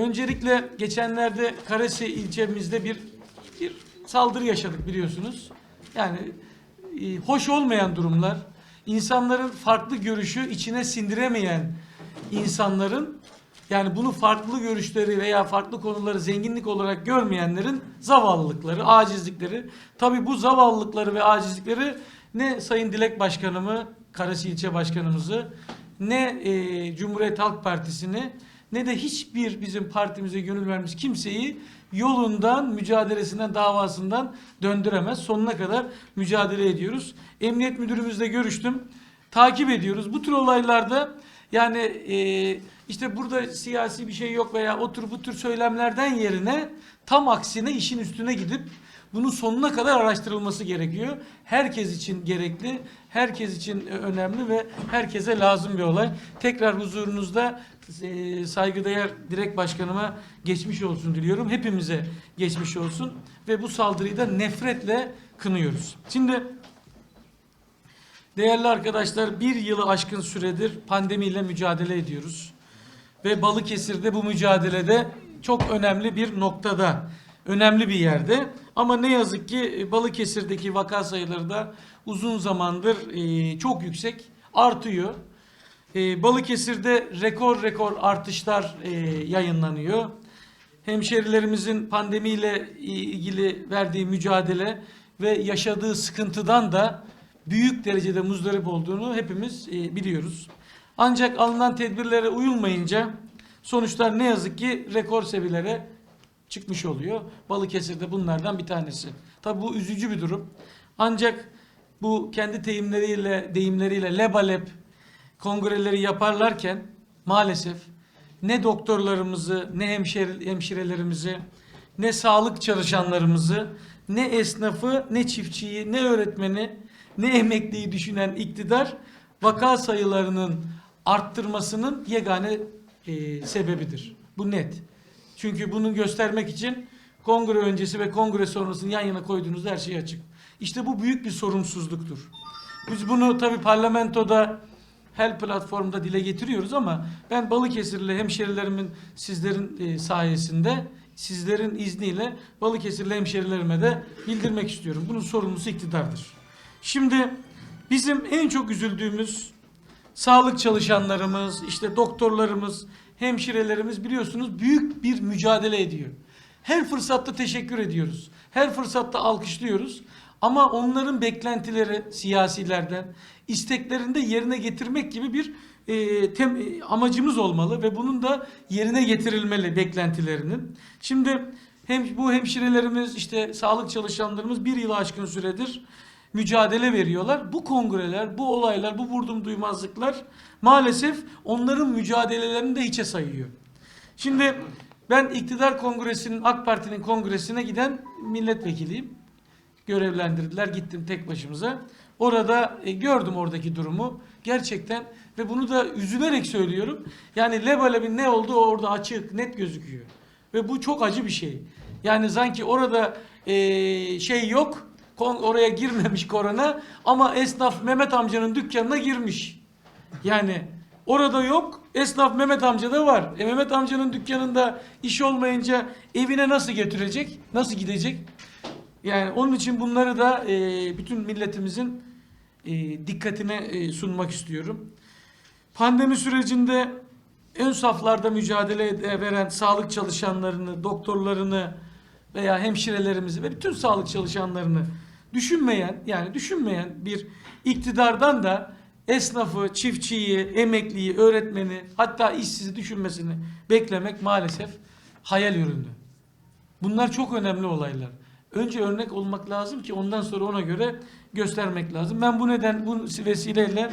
Öncelikle geçenlerde Karasi ilçemizde bir bir saldırı yaşadık biliyorsunuz. Yani e, hoş olmayan durumlar, insanların farklı görüşü içine sindiremeyen insanların yani bunu farklı görüşleri veya farklı konuları zenginlik olarak görmeyenlerin zavallılıkları, acizlikleri. Tabii bu zavallılıkları ve acizlikleri ne Sayın Dilek Başkanımı, Karasi İlçe Başkanımızı, ne e, Cumhuriyet Halk Partisi'ni, ne de hiçbir bizim partimize gönül vermiş kimseyi yolundan, mücadelesinden, davasından döndüremez. Sonuna kadar mücadele ediyoruz. Emniyet müdürümüzle görüştüm. Takip ediyoruz. Bu tür olaylarda yani e, işte burada siyasi bir şey yok veya o tür bu tür söylemlerden yerine tam aksine işin üstüne gidip bunun sonuna kadar araştırılması gerekiyor. Herkes için gerekli, herkes için önemli ve herkese lazım bir olay. Tekrar huzurunuzda e, saygıdeğer direkt başkanıma geçmiş olsun diliyorum. Hepimize geçmiş olsun ve bu saldırıyı da nefretle kınıyoruz. Şimdi Değerli arkadaşlar bir yılı aşkın süredir pandemiyle mücadele ediyoruz. Ve Balıkesir'de bu mücadelede çok önemli bir noktada, önemli bir yerde. Ama ne yazık ki e, Balıkesir'deki vaka sayıları da uzun zamandır e, çok yüksek, artıyor. E, Balıkesir'de rekor rekor artışlar yayınlanıyor. Hemşerilerimizin pandemiyle ilgili verdiği mücadele ve yaşadığı sıkıntıdan da büyük derecede muzdarip olduğunu hepimiz biliyoruz. Ancak alınan tedbirlere uyulmayınca sonuçlar ne yazık ki rekor seviyelere çıkmış oluyor. Balıkesir'de bunlardan bir tanesi. Tabi bu üzücü bir durum. Ancak bu kendi deyimleriyle, deyimleriyle lebalep kongreleri yaparlarken maalesef ne doktorlarımızı, ne hemşire, hemşirelerimizi, ne sağlık çalışanlarımızı, ne esnafı, ne çiftçiyi, ne öğretmeni, ne emekliyi düşünen iktidar vaka sayılarının arttırmasının yegane e, sebebidir. Bu net. Çünkü bunu göstermek için kongre öncesi ve kongre sonrasını yan yana koyduğunuzda her şey açık. İşte bu büyük bir sorumsuzluktur. Biz bunu tabi parlamentoda her platformda dile getiriyoruz ama ben Balıkesirli hemşerilerimin sizlerin e, sayesinde sizlerin izniyle Balıkesirli hemşerilerime de bildirmek istiyorum. Bunun sorumlusu iktidardır. Şimdi bizim en çok üzüldüğümüz sağlık çalışanlarımız, işte doktorlarımız, hemşirelerimiz biliyorsunuz büyük bir mücadele ediyor. Her fırsatta teşekkür ediyoruz. Her fırsatta alkışlıyoruz. Ama onların beklentileri siyasilerden, isteklerini de yerine getirmek gibi bir e, tem, amacımız olmalı ve bunun da yerine getirilmeli beklentilerinin. Şimdi hem bu hemşirelerimiz, işte sağlık çalışanlarımız bir yıl aşkın süredir mücadele veriyorlar. Bu kongreler, bu olaylar, bu vurdum duymazlıklar maalesef onların mücadelelerini de hiçe sayıyor. Şimdi ben iktidar kongresinin, AK Parti'nin kongresine giden milletvekiliyim. Görevlendirdiler, gittim tek başımıza. Orada e, gördüm oradaki durumu. Gerçekten ve bunu da üzülerek söylüyorum. Yani lebalebin ne olduğu orada açık, net gözüküyor. Ve bu çok acı bir şey. Yani sanki orada e, şey yok, oraya girmemiş korona ama esnaf Mehmet amcanın dükkanına girmiş. Yani orada yok, esnaf Mehmet amcada var. E Mehmet amcanın dükkanında iş olmayınca evine nasıl götürecek, nasıl gidecek? Yani onun için bunları da e, bütün milletimizin e, dikkatine e, sunmak istiyorum. Pandemi sürecinde ön saflarda mücadele veren sağlık çalışanlarını, doktorlarını veya hemşirelerimizi ve bütün sağlık çalışanlarını düşünmeyen yani düşünmeyen bir iktidardan da esnafı, çiftçiyi, emekliyi, öğretmeni hatta işsizi düşünmesini beklemek maalesef hayal ürünü. Bunlar çok önemli olaylar. Önce örnek olmak lazım ki ondan sonra ona göre göstermek lazım. Ben bu neden bu vesileyle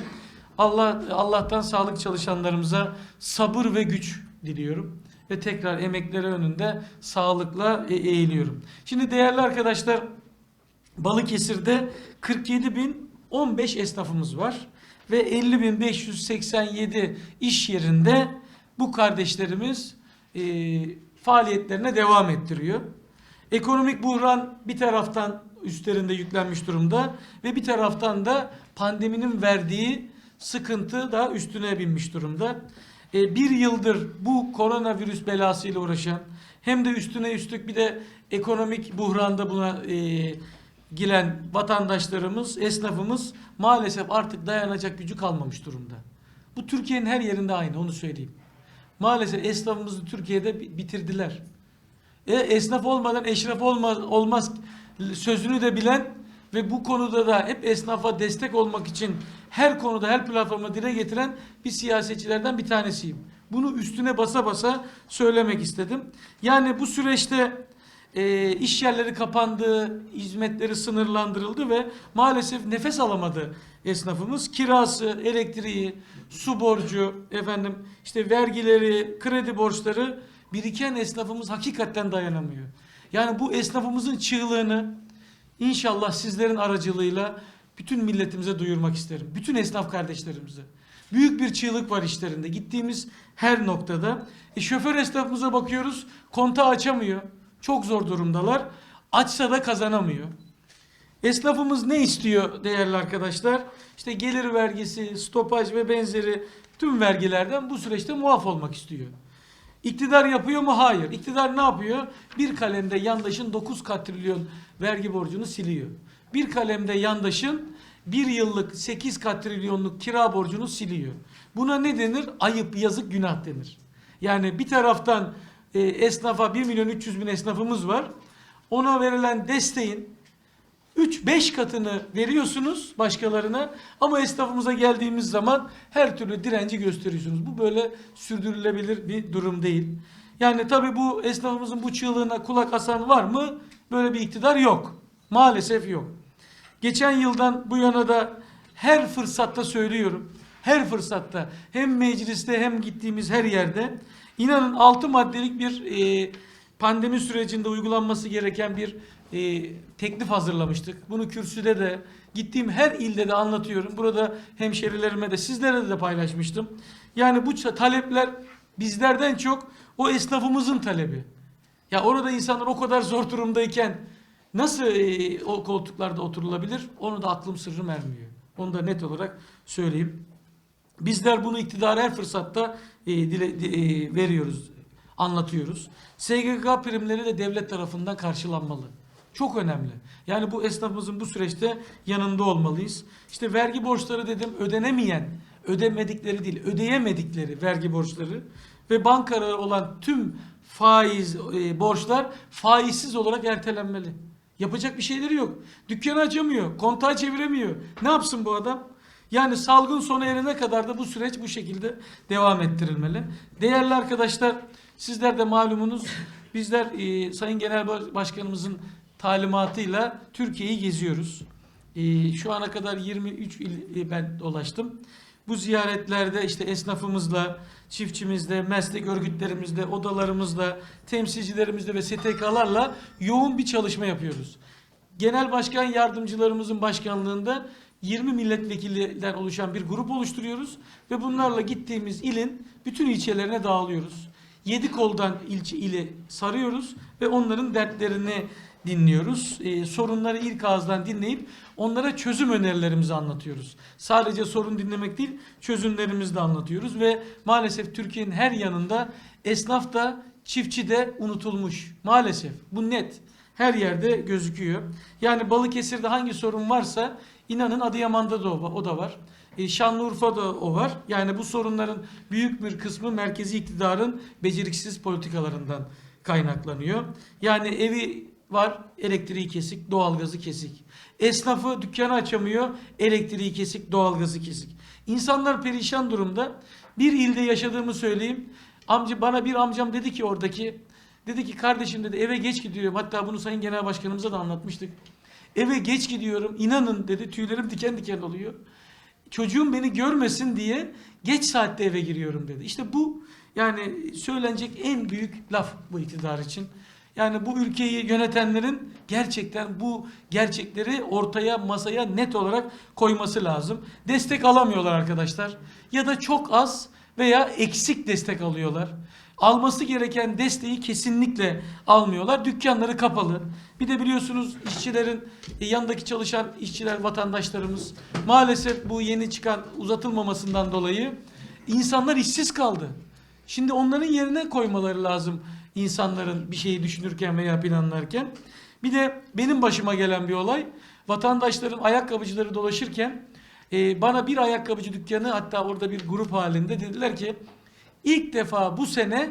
Allah Allah'tan sağlık çalışanlarımıza sabır ve güç diliyorum ve tekrar emekleri önünde sağlıkla e- eğiliyorum. Şimdi değerli arkadaşlar Balıkesir'de 47.015 esnafımız var ve 50.587 iş yerinde bu kardeşlerimiz e, faaliyetlerine devam ettiriyor. Ekonomik buhran bir taraftan üstlerinde yüklenmiş durumda ve bir taraftan da pandeminin verdiği sıkıntı da üstüne binmiş durumda. e, bir yıldır bu koronavirüs belasıyla uğraşan hem de üstüne üstlük bir de ekonomik buhranda buna e, giren vatandaşlarımız, esnafımız maalesef artık dayanacak gücü kalmamış durumda. Bu Türkiye'nin her yerinde aynı onu söyleyeyim. Maalesef esnafımızı Türkiye'de bi- bitirdiler. E, esnaf olmadan eşraf olmaz, olmaz sözünü de bilen ve bu konuda da hep esnafa destek olmak için her konuda her platforma dile getiren bir siyasetçilerden bir tanesiyim. Bunu üstüne basa basa söylemek istedim. Yani bu süreçte e, iş yerleri kapandı, hizmetleri sınırlandırıldı ve maalesef nefes alamadı esnafımız. Kirası, elektriği, su borcu, efendim işte vergileri, kredi borçları biriken esnafımız hakikaten dayanamıyor. Yani bu esnafımızın çığlığını inşallah sizlerin aracılığıyla bütün milletimize duyurmak isterim. Bütün esnaf kardeşlerimize. Büyük bir çığlık var işlerinde. Gittiğimiz her noktada. E, şoför esnafımıza bakıyoruz. Kontağı açamıyor. Çok zor durumdalar. Açsa da kazanamıyor. Esnafımız ne istiyor değerli arkadaşlar? İşte gelir vergisi, stopaj ve benzeri tüm vergilerden bu süreçte muaf olmak istiyor. İktidar yapıyor mu? Hayır. İktidar ne yapıyor? Bir kalemde yandaşın 9 katrilyon vergi borcunu siliyor. Bir kalemde yandaşın bir yıllık 8 katrilyonluk kira borcunu siliyor. Buna ne denir? Ayıp, yazık, günah denir. Yani bir taraftan e, esnafa 1 milyon 300 bin esnafımız var. Ona verilen desteğin 3-5 katını veriyorsunuz başkalarına ama esnafımıza geldiğimiz zaman her türlü direnci gösteriyorsunuz. Bu böyle sürdürülebilir bir durum değil. Yani tabii bu esnafımızın bu çığlığına kulak asan var mı? Böyle bir iktidar yok. Maalesef yok. Geçen yıldan bu yana da her fırsatta söylüyorum. Her fırsatta hem mecliste hem gittiğimiz her yerde inanın 6 maddelik bir e, pandemi sürecinde uygulanması gereken bir e, teklif hazırlamıştık. Bunu kürsüde de gittiğim her ilde de anlatıyorum. Burada hemşerilerime de sizlere de paylaşmıştım. Yani bu talepler bizlerden çok o esnafımızın talebi. Ya orada insanlar o kadar zor durumdayken nasıl e, o koltuklarda oturulabilir? Onu da aklım sırrım ermiyor. Onu da net olarak söyleyeyim. Bizler bunu iktidara her fırsatta e, dile, di- e, veriyoruz, anlatıyoruz. SGK primleri de devlet tarafından karşılanmalı. Çok önemli. Yani bu esnafımızın bu süreçte yanında olmalıyız. İşte vergi borçları dedim ödenemeyen, ödemedikleri değil, ödeyemedikleri vergi borçları ve bankalara olan tüm faiz e, borçlar faizsiz olarak ertelenmeli. Yapacak bir şeyleri yok. Dükkanı açamıyor, kontağı çeviremiyor. Ne yapsın bu adam? Yani salgın sona erene kadar da bu süreç bu şekilde devam ettirilmeli. Değerli arkadaşlar, sizler de malumunuz bizler e, Sayın Genel Baş- Başkanımızın talimatıyla Türkiye'yi geziyoruz. E, şu ana kadar 23 il e, ben dolaştım. Bu ziyaretlerde işte esnafımızla, çiftçimizle, meslek örgütlerimizle, odalarımızla, temsilcilerimizle ve STK'larla yoğun bir çalışma yapıyoruz. Genel başkan yardımcılarımızın başkanlığında 20 milletvekilinden oluşan bir grup oluşturuyoruz ve bunlarla gittiğimiz ilin bütün ilçelerine dağılıyoruz. Yedi koldan ilçe ili sarıyoruz ve onların dertlerini dinliyoruz. Ee, sorunları ilk ağızdan dinleyip onlara çözüm önerilerimizi anlatıyoruz. Sadece sorun dinlemek değil, çözümlerimizi de anlatıyoruz ve maalesef Türkiye'nin her yanında esnaf da çiftçi de unutulmuş. Maalesef bu net her yerde gözüküyor. Yani Balıkesir'de hangi sorun varsa inanın Adıyaman'da da o, o da var. E, Şanlıurfa'da o var. Yani bu sorunların büyük bir kısmı merkezi iktidarın beceriksiz politikalarından kaynaklanıyor. Yani evi var, elektriği kesik, doğalgazı kesik. Esnafı dükkanı açamıyor, elektriği kesik, doğalgazı kesik. İnsanlar perişan durumda. Bir ilde yaşadığımı söyleyeyim. Amca bana bir amcam dedi ki oradaki Dedi ki kardeşim dedi eve geç gidiyorum. Hatta bunu Sayın Genel Başkanımıza da anlatmıştık. Eve geç gidiyorum. İnanın dedi tüylerim diken diken oluyor. Çocuğum beni görmesin diye geç saatte eve giriyorum dedi. İşte bu yani söylenecek en büyük laf bu iktidar için. Yani bu ülkeyi yönetenlerin gerçekten bu gerçekleri ortaya masaya net olarak koyması lazım. Destek alamıyorlar arkadaşlar. Ya da çok az veya eksik destek alıyorlar. Alması gereken desteği kesinlikle almıyorlar. Dükkanları kapalı. Bir de biliyorsunuz işçilerin e, yanındaki çalışan işçiler vatandaşlarımız maalesef bu yeni çıkan uzatılmamasından dolayı insanlar işsiz kaldı. Şimdi onların yerine koymaları lazım insanların bir şeyi düşünürken veya planlarken. Bir de benim başıma gelen bir olay. Vatandaşların ayakkabıcıları dolaşırken e, bana bir ayakkabıcı dükkanı hatta orada bir grup halinde dediler ki ilk defa bu sene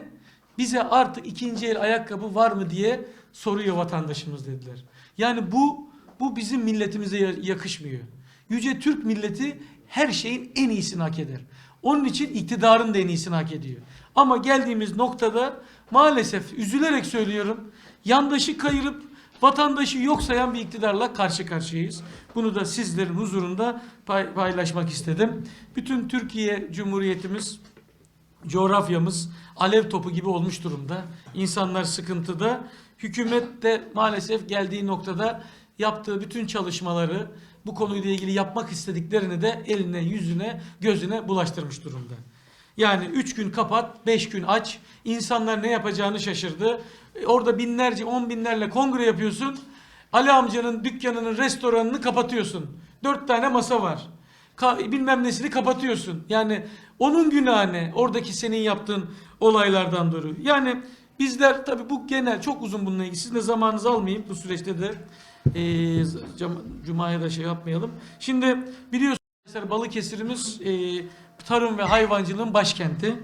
bize artık ikinci el ayakkabı var mı diye soruyor vatandaşımız dediler. Yani bu bu bizim milletimize ya- yakışmıyor. Yüce Türk milleti her şeyin en iyisini hak eder. Onun için iktidarın da en iyisini hak ediyor. Ama geldiğimiz noktada maalesef üzülerek söylüyorum yandaşı kayırıp vatandaşı yok sayan bir iktidarla karşı karşıyayız. Bunu da sizlerin huzurunda pay- paylaşmak istedim. Bütün Türkiye Cumhuriyetimiz coğrafyamız alev topu gibi olmuş durumda. İnsanlar sıkıntıda. Hükümet de maalesef geldiği noktada yaptığı bütün çalışmaları bu konuyla ilgili yapmak istediklerini de eline, yüzüne, gözüne bulaştırmış durumda. Yani 3 gün kapat, 5 gün aç. İnsanlar ne yapacağını şaşırdı. E, Orada binlerce, on binlerle kongre yapıyorsun. Ali amcanın dükkanının, restoranını kapatıyorsun. 4 tane masa var ka- bilmem nesini kapatıyorsun. Yani onun günahı ne? Oradaki senin yaptığın olaylardan dolayı. Yani bizler tabi bu genel çok uzun bununla ilgili. Sizin de zamanınızı almayayım bu süreçte de e, Cuma'ya da şey yapmayalım. Şimdi biliyorsunuz Balıkesir'imiz e, tarım ve hayvancılığın başkenti.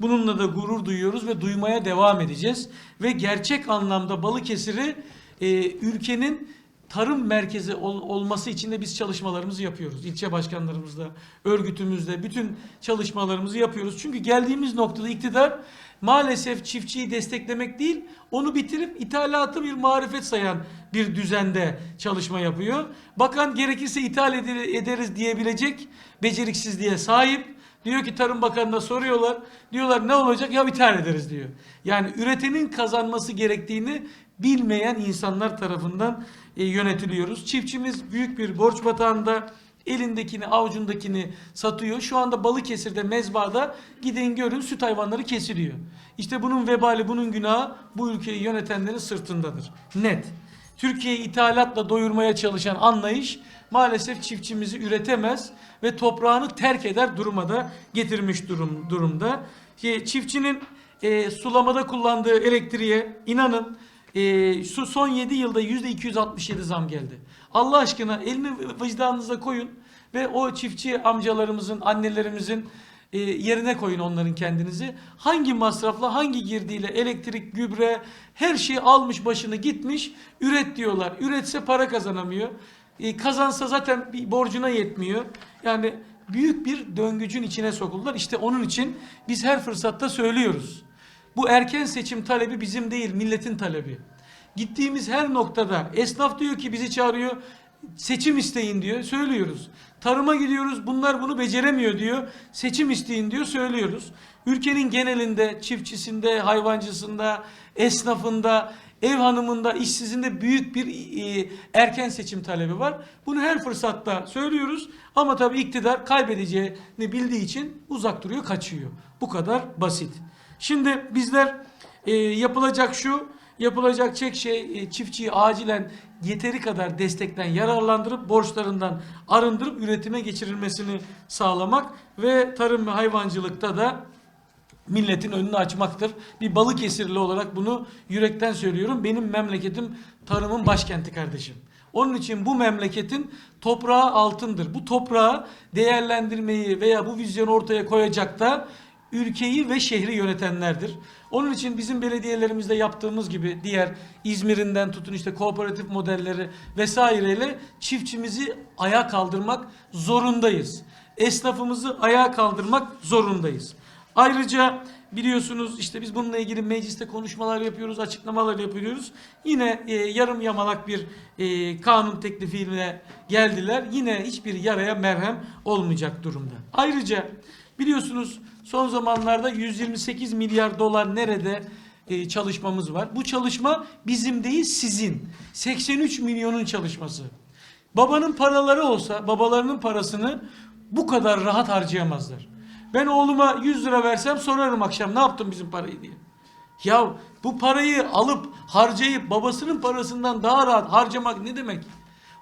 Bununla da gurur duyuyoruz ve duymaya devam edeceğiz. Ve gerçek anlamda Balıkesir'i e, ülkenin tarım merkezi ol- olması için de biz çalışmalarımızı yapıyoruz. İlçe başkanlarımızla, örgütümüzle bütün çalışmalarımızı yapıyoruz. Çünkü geldiğimiz noktada iktidar maalesef çiftçiyi desteklemek değil, onu bitirip ithalatı bir marifet sayan bir düzende çalışma yapıyor. Bakan gerekirse ithal ede- ederiz diyebilecek beceriksizliğe sahip. Diyor ki Tarım Bakanı'na soruyorlar. Diyorlar ne olacak? Ya ithal ederiz diyor. Yani üretenin kazanması gerektiğini bilmeyen insanlar tarafından e, yönetiliyoruz. Çiftçimiz büyük bir borç batağında elindekini avucundakini satıyor. Şu anda Balıkesir'de mezbada gidin görün süt hayvanları kesiliyor. İşte bunun vebali bunun günahı bu ülkeyi yönetenlerin sırtındadır. Net. Türkiye'yi ithalatla doyurmaya çalışan anlayış maalesef çiftçimizi üretemez ve toprağını terk eder duruma da getirmiş durum, durumda. Çiftçinin e, sulamada kullandığı elektriğe inanın e, şu son 7 yılda %267 zam geldi. Allah aşkına elini vicdanınıza koyun ve o çiftçi amcalarımızın, annelerimizin e, yerine koyun onların kendinizi. Hangi masrafla, hangi girdiyle elektrik, gübre her şey almış başını gitmiş. Üret diyorlar. Üretse para kazanamıyor. E, kazansa zaten bir borcuna yetmiyor. Yani büyük bir döngücün içine sokuldular. İşte onun için biz her fırsatta söylüyoruz. Bu erken seçim talebi bizim değil, milletin talebi. Gittiğimiz her noktada esnaf diyor ki bizi çağırıyor. Seçim isteyin diyor. Söylüyoruz. Tarıma gidiyoruz. Bunlar bunu beceremiyor diyor. Seçim isteyin diyor. Söylüyoruz. Ülkenin genelinde, çiftçisinde, hayvancısında, esnafında, ev hanımında, işsizinde büyük bir e, erken seçim talebi var. Bunu her fırsatta söylüyoruz. Ama tabii iktidar kaybedeceğini bildiği için uzak duruyor, kaçıyor. Bu kadar basit. Şimdi bizler e, yapılacak şu, yapılacak tek şey e, çiftçiyi acilen yeteri kadar destekten yararlandırıp borçlarından arındırıp üretime geçirilmesini sağlamak ve tarım ve hayvancılıkta da milletin önünü açmaktır. Bir Balıkesirli olarak bunu yürekten söylüyorum. Benim memleketim tarımın başkenti kardeşim. Onun için bu memleketin toprağı altındır. Bu toprağı değerlendirmeyi veya bu vizyonu ortaya koyacak da ülkeyi ve şehri yönetenlerdir. Onun için bizim belediyelerimizde yaptığımız gibi diğer İzmir'inden tutun işte kooperatif modelleri vesaireyle çiftçimizi ayağa kaldırmak zorundayız. Esnafımızı ayağa kaldırmak zorundayız. Ayrıca biliyorsunuz işte biz bununla ilgili mecliste konuşmalar yapıyoruz, açıklamalar yapıyoruz. Yine e, yarım yamalak bir e, kanun teklifiyle geldiler. Yine hiçbir yaraya merhem olmayacak durumda. Ayrıca biliyorsunuz son zamanlarda 128 milyar dolar nerede e, çalışmamız var. Bu çalışma bizim değil sizin. 83 milyonun çalışması. Babanın paraları olsa babalarının parasını bu kadar rahat harcayamazlar. Ben oğluma 100 lira versem sorarım akşam ne yaptın bizim parayı diye. Ya bu parayı alıp harcayıp babasının parasından daha rahat harcamak ne demek?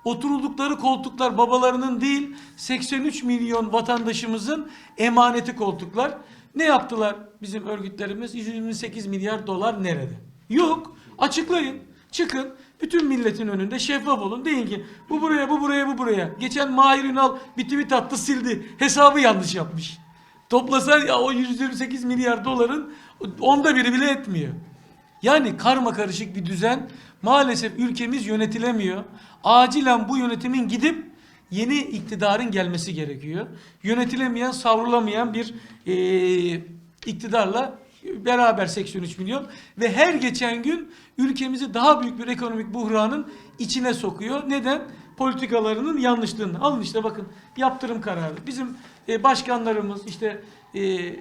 Oturuldukları koltuklar babalarının değil 83 milyon vatandaşımızın emaneti koltuklar. Ne yaptılar bizim örgütlerimiz? 128 milyar dolar nerede? Yok. Açıklayın. Çıkın. Bütün milletin önünde şeffaf olun. Deyin ki bu buraya, bu buraya, bu buraya. Geçen Mahir Ünal bir tweet attı sildi. Hesabı yanlış yapmış. Toplasan ya o 128 milyar doların onda biri bile etmiyor. Yani karma karışık bir düzen maalesef ülkemiz yönetilemiyor. Acilen bu yönetimin gidip yeni iktidarın gelmesi gerekiyor. Yönetilemeyen, savrulamayan bir eee, iktidarla beraber 83 milyon ve her geçen gün ülkemizi daha büyük bir ekonomik buhranın içine sokuyor. Neden? Politikalarının yanlışlığını. Alın işte bakın yaptırım kararı. Bizim e, başkanlarımız işte e, e,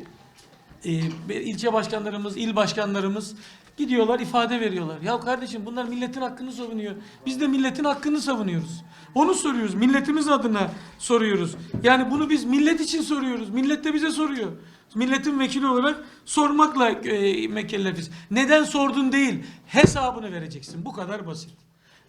ilçe başkanlarımız, il başkanlarımız gidiyorlar ifade veriyorlar. Ya kardeşim bunlar milletin hakkını savunuyor. Biz de milletin hakkını savunuyoruz. Onu soruyoruz. Milletimiz adına soruyoruz. Yani bunu biz millet için soruyoruz. Millet de bize soruyor. Milletin vekili olarak sormakla e, mükellefiz. Neden sordun değil, hesabını vereceksin. Bu kadar basit.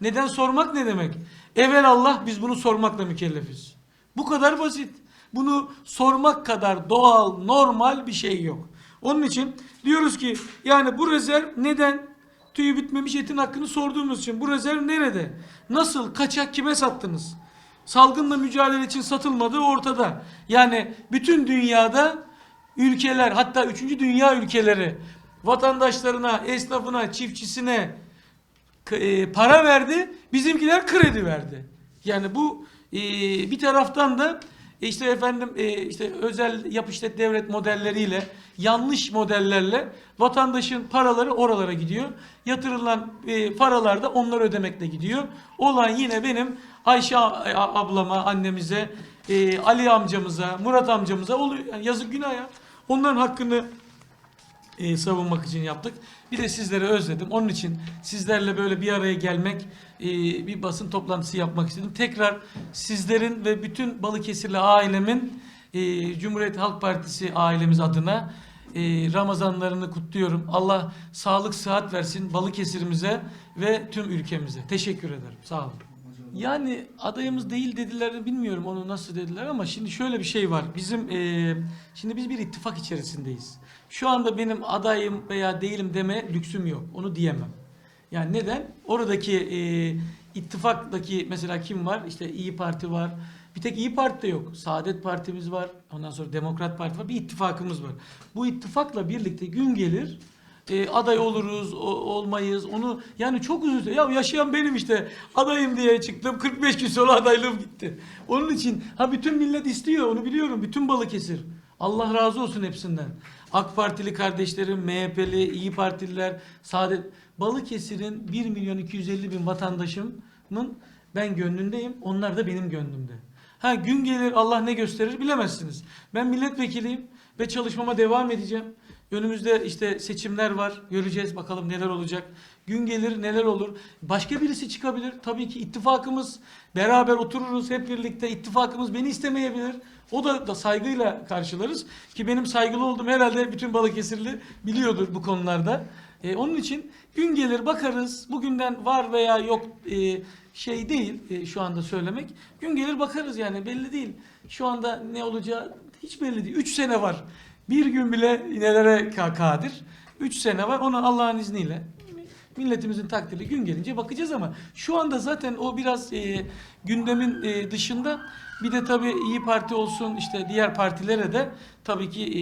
Neden sormak ne demek? Evvel Allah biz bunu sormakla mükellefiz. Bu kadar basit. Bunu sormak kadar doğal, normal bir şey yok. Onun için diyoruz ki yani bu rezerv neden? Tüyü bitmemiş etin hakkını sorduğumuz için bu rezerv nerede? Nasıl, kaçak kime sattınız? Salgınla mücadele için satılmadığı ortada. Yani bütün dünyada ülkeler hatta 3. dünya ülkeleri vatandaşlarına, esnafına, çiftçisine e, para verdi. Bizimkiler kredi verdi. Yani bu e, bir taraftan da işte efendim e, işte özel yap devlet modelleriyle yanlış modellerle vatandaşın paraları oralara gidiyor. Yatırılan e, paralar da onları ödemekle gidiyor. Olan yine benim Ayşe ablama, annemize, e, Ali amcamıza, Murat amcamıza oluyor. Yani yazık günah ya. Onların hakkını e, savunmak için yaptık. Bir de sizleri özledim. Onun için sizlerle böyle bir araya gelmek, e, bir basın toplantısı yapmak istedim. Tekrar sizlerin ve bütün Balıkesirli ailemin e, Cumhuriyet Halk Partisi ailemiz adına e, Ramazanlarını kutluyorum. Allah sağlık, sıhhat versin Balıkesir'imize ve tüm ülkemize. Teşekkür ederim. Sağ olun. Yani adayımız değil dediler bilmiyorum onu nasıl dediler ama şimdi şöyle bir şey var. Bizim eee, şimdi biz bir ittifak içerisindeyiz. Şu anda benim adayım veya değilim deme lüksüm yok. Onu diyemem. Yani neden? Oradaki eee ittifaktaki mesela kim var? İşte İyi Parti var. Bir tek İyi Parti de yok. Saadet Partimiz var. Ondan sonra Demokrat Parti var. Bir ittifakımız var. Bu ittifakla birlikte gün gelir e, aday oluruz, o- olmayız. Onu yani çok süre. Ya yaşayan benim işte. Adayım diye çıktım. 45 gün sonra adaylığım gitti. Onun için ha bütün millet istiyor. Onu biliyorum. Bütün Balıkesir. Allah razı olsun hepsinden. AK Partili kardeşlerim, MHP'li, İyi Partililer, Saadet Balıkesir'in 1 milyon 250 bin vatandaşımın ben gönlündeyim. Onlar da benim gönlümde. Ha gün gelir Allah ne gösterir bilemezsiniz. Ben milletvekiliyim ve çalışmama devam edeceğim. Önümüzde işte seçimler var. Göreceğiz bakalım neler olacak. Gün gelir neler olur. Başka birisi çıkabilir. Tabii ki ittifakımız beraber otururuz hep birlikte. İttifakımız beni istemeyebilir. O da, da saygıyla karşılarız. Ki benim saygılı olduğum herhalde bütün Balıkesirli biliyordur bu konularda. E, onun için gün gelir bakarız. Bugünden var veya yok e, şey değil e, şu anda söylemek. Gün gelir bakarız yani belli değil. Şu anda ne olacağı hiç belli değil. 3 sene var. Bir gün bile nelere ka- kadir. 3 sene var. Ona Allah'ın izniyle milletimizin takdiri gün gelince bakacağız ama şu anda zaten o biraz e, gündemin e, dışında bir de tabii İyi Parti olsun işte diğer partilere de tabii ki e,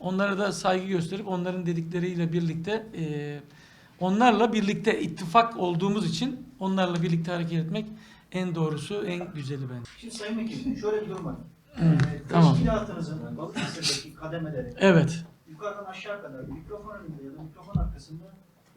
onlara da saygı gösterip onların dedikleriyle birlikte e, onlarla birlikte ittifak olduğumuz için onlarla birlikte hareket etmek en doğrusu en güzeli bence. Şimdi Sayın Vekilim şöyle bir durum var. Ee, tamam. Teşkilatınızın Balıkesir'deki kademeleri Evet. yukarıdan aşağı kadar mikrofon önünde ya da mikrofon arkasında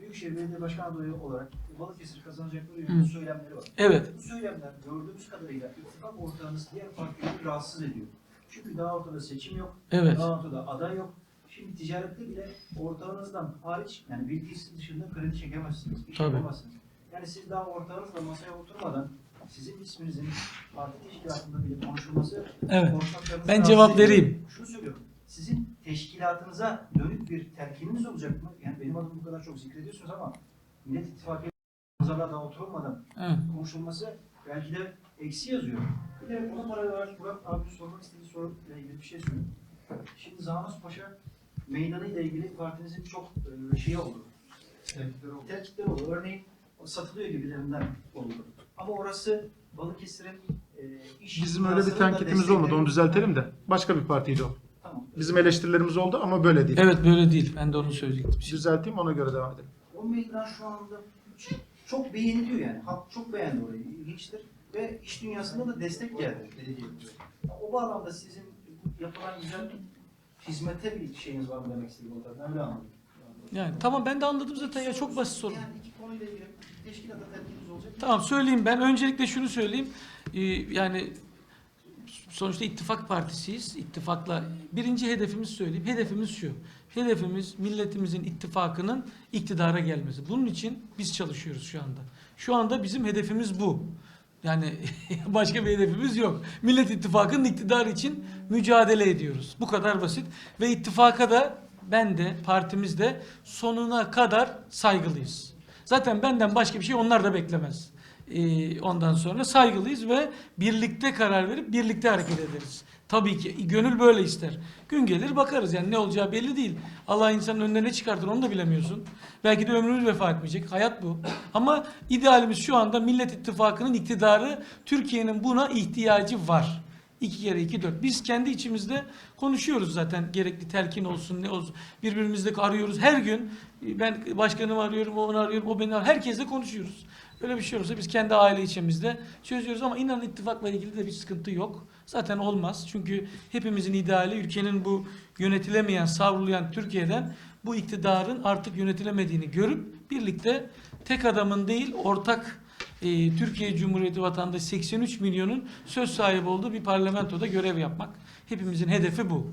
Büyükşehir Belediye Başkan adayı olarak Balıkesir kazanacakları yönünde söylemleri var. Evet. Bu söylemler gördüğümüz kadarıyla ittifak ortağınız diğer partileri rahatsız ediyor. Çünkü daha ortada seçim yok, Evet. daha ortada aday yok. Şimdi ticarette bile ortağınızdan hariç yani bilgisi dışında kredi çekemezsiniz, iş Tabii. yapamazsınız. Yani siz daha ortağınızla masaya oturmadan sizin isminizin parti teşkilatında bile konuşulması Evet. ortaklarınızı Ben rahatsız cevap ediyor. vereyim. Şunu söylüyorum. Sizin teşkilatınıza dönük bir telkininiz olacak mı? Yani benim adımı bu kadar çok zikrediyorsunuz ama Millet İttifakı pazarlarda oturulmadan Evet. konuşulması belki de eksi yazıyor. Bir de ona paralel olarak Burak abi sormak istediği soruyla ilgili bir şey söyleyeyim. Şimdi Zanos Paşa meydanı ile ilgili partinizin çok e, şeyi oldu. Terkipleri oldu. Örneğin o satılıyor gibilerinden oldu. Ama orası Balıkesir'in e, iş Bizim öyle bir tenkitimiz olmadı onu düzeltelim de. Başka bir partiydi o. Tamam. Bizim eleştirilerimiz oldu ama böyle değil. Evet böyle değil. Ben de onu söyleyecektim. Düzelteyim ona göre devam edelim. O meydan şu anda çok beğeniliyor yani. Halk çok beğendi orayı. İlginçtir. Ve iş dünyasında da destek geldi. O bağlamda sizin yapılan güzel hizmete bir şeyiniz var mı demek istedim orada. Ben öyle anladım. Yani tamam ben de anladım zaten ya çok basit sorun. Yani iki konuyla ilgili teşkilata tepkiniz olacak. Tamam söyleyeyim ben. Öncelikle şunu söyleyeyim. Ee, yani sonuçta ittifak partisiyiz. İttifakla birinci hedefimiz söyleyeyim. Hedefimiz şu. Hedefimiz milletimizin ittifakının iktidara gelmesi. Bunun için biz çalışıyoruz şu anda. Şu anda bizim hedefimiz bu. Yani başka bir hedefimiz yok. Millet İttifakı'nın iktidarı için mücadele ediyoruz. Bu kadar basit. Ve ittifaka da ben de partimiz de sonuna kadar saygılıyız. Zaten benden başka bir şey onlar da beklemez. Ee, ondan sonra saygılıyız ve birlikte karar verip birlikte hareket ederiz. Tabii ki gönül böyle ister. Gün gelir bakarız yani ne olacağı belli değil. Allah insanın önüne ne çıkartır onu da bilemiyorsun. Belki de ömrümüz vefa etmeyecek. Hayat bu. Ama idealimiz şu anda Millet İttifakı'nın iktidarı Türkiye'nin buna ihtiyacı var. İki kere iki dört. Biz kendi içimizde konuşuyoruz zaten. Gerekli telkin olsun ne olsun. Birbirimizle arıyoruz. Her gün ben başkanımı arıyorum, onu arıyorum, o beni arıyor. Herkesle konuşuyoruz. Öyle bir şey olursa biz kendi aile içimizde çözüyoruz ama inanın ittifakla ilgili de bir sıkıntı yok. Zaten olmaz. Çünkü hepimizin ideali ülkenin bu yönetilemeyen, savrulayan Türkiye'den bu iktidarın artık yönetilemediğini görüp birlikte tek adamın değil ortak e, Türkiye Cumhuriyeti vatandaşı 83 milyonun söz sahibi olduğu bir parlamentoda görev yapmak. Hepimizin hedefi bu.